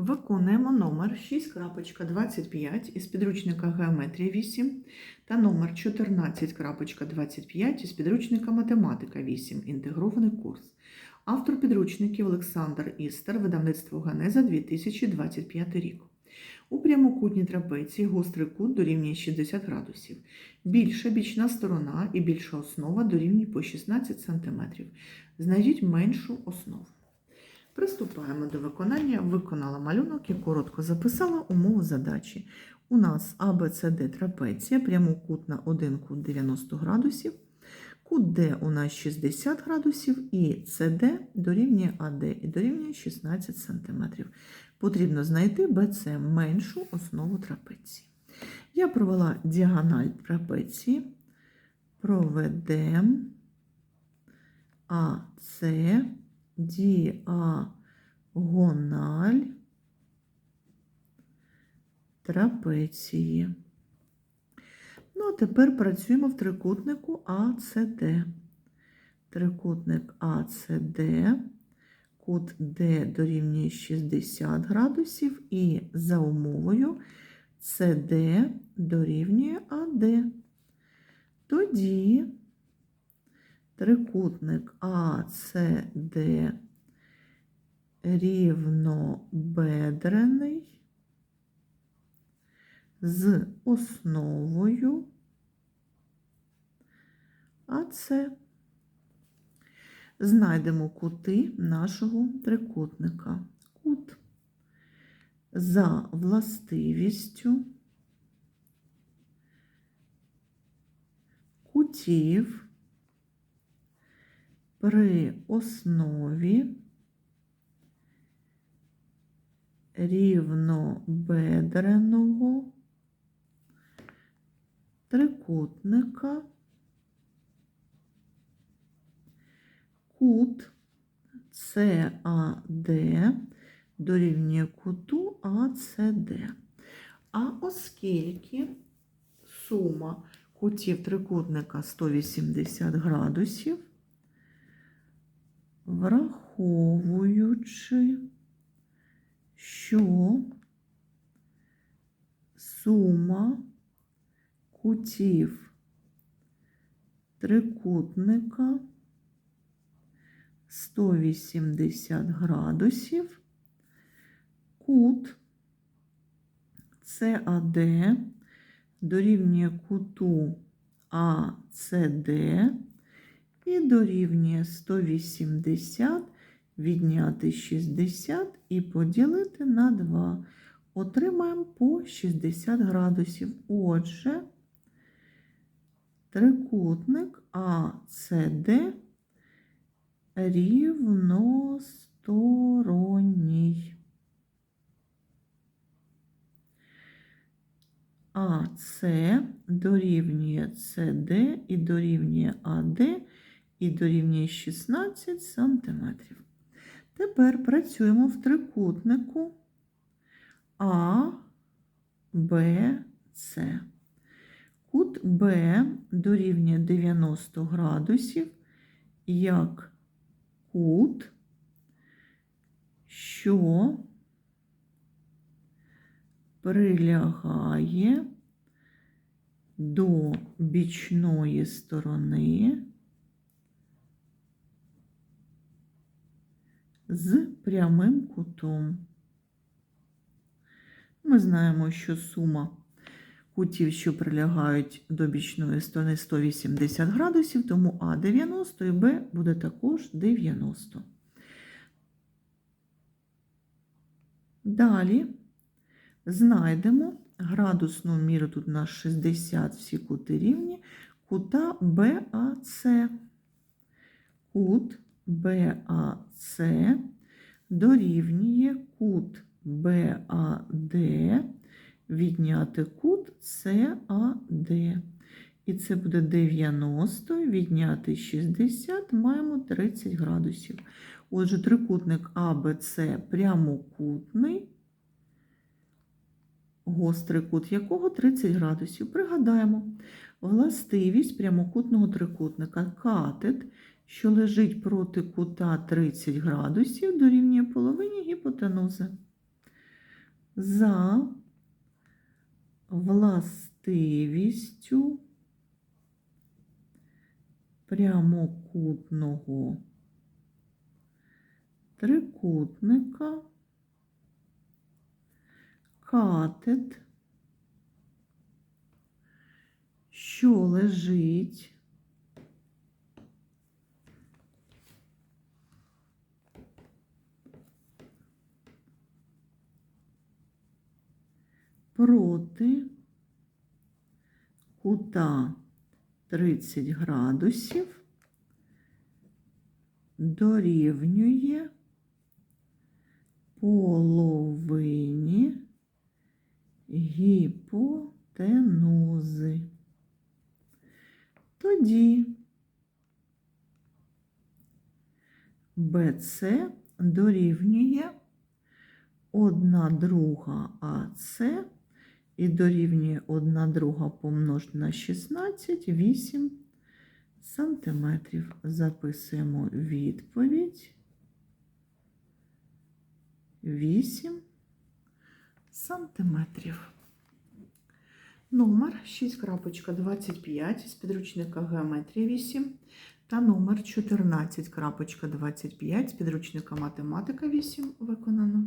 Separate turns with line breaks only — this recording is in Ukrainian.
Виконуємо номер 6.25 із підручника Геометрія 8 та номер 14.25 із підручника Математика 8. Інтегрований курс. Автор підручників Олександр Істер, видавництво Генеза 2025 рік. У прямокутній трапеції гострий кут дорівнює 60 градусів. Більша бічна сторона і більша основа дорівнює по 16 см. Знайдіть меншу основу. Приступаємо до виконання. Виконала малюнок і коротко записала умову задачі. У нас ABCD трапеція, прямокутна 1 кут 90 градусів, кут D у нас 60 градусів і CD дорівнює AD і дорівнює 16 см. Потрібно знайти BC меншу основу трапеції. Я провела діагональ трапеції, проведемо АС діагональ трапеції. Ну, а тепер працюємо в трикутнику АЦД. Трикутник АЦД, кут Д дорівнює 60 градусів і за умовою СД дорівнює АД. Тоді трикутник АЦД рівнобедрений з основою АЦ. Знайдемо кути нашого трикутника. Кут за властивістю кутів при основі рівнобедреного трикутника кут САД дорівнює куту АЦД. А оскільки сума кутів трикутника 180 градусів, враховуючи, що сума кутів трикутника 180 градусів, кут САД дорівнює куту АЦД і дорівнює 180 відняти 60 і поділити на 2. Отримаємо по 60 градусів. Отже, трикутник АЦД рівносторонній. АС дорівнює СД і дорівнює АД і дорівнює 16 см. Тепер працюємо в трикутнику А, Б, С. Кут Б дорівнює 90 градусів як кут, що прилягає до бічної сторони з прямим кутом. Ми знаємо, що сума кутів, що прилягають до бічної сторони 180 градусів, тому А 90 і Б буде також 90. Далі знайдемо градусну міру, тут у нас 60 всі кути рівні, кута БАЦ. Кут БАЦ дорівнює кут БАД відняти кут САД. І це буде 90, відняти 60, маємо 30 градусів. Отже, трикутник АБЦ прямокутний, гострий кут якого 30 градусів. Пригадаємо, властивість прямокутного трикутника катет, що лежить проти кута 30 градусів, дорівнює половині гіпотенузи. за властивістю прямокутного трикутника катет, що лежить проти кута 30 градусів дорівнює половині гіпотенузи. Тоді БЦ дорівнює 1 друга АС і дорівнює 1 друга помножити на 16, 8 сантиметрів. Записуємо відповідь. 8 сантиметрів. Номер 6.25 з підручника Геометрія 8 та номер 14.25 з підручника Математика 8 виконано.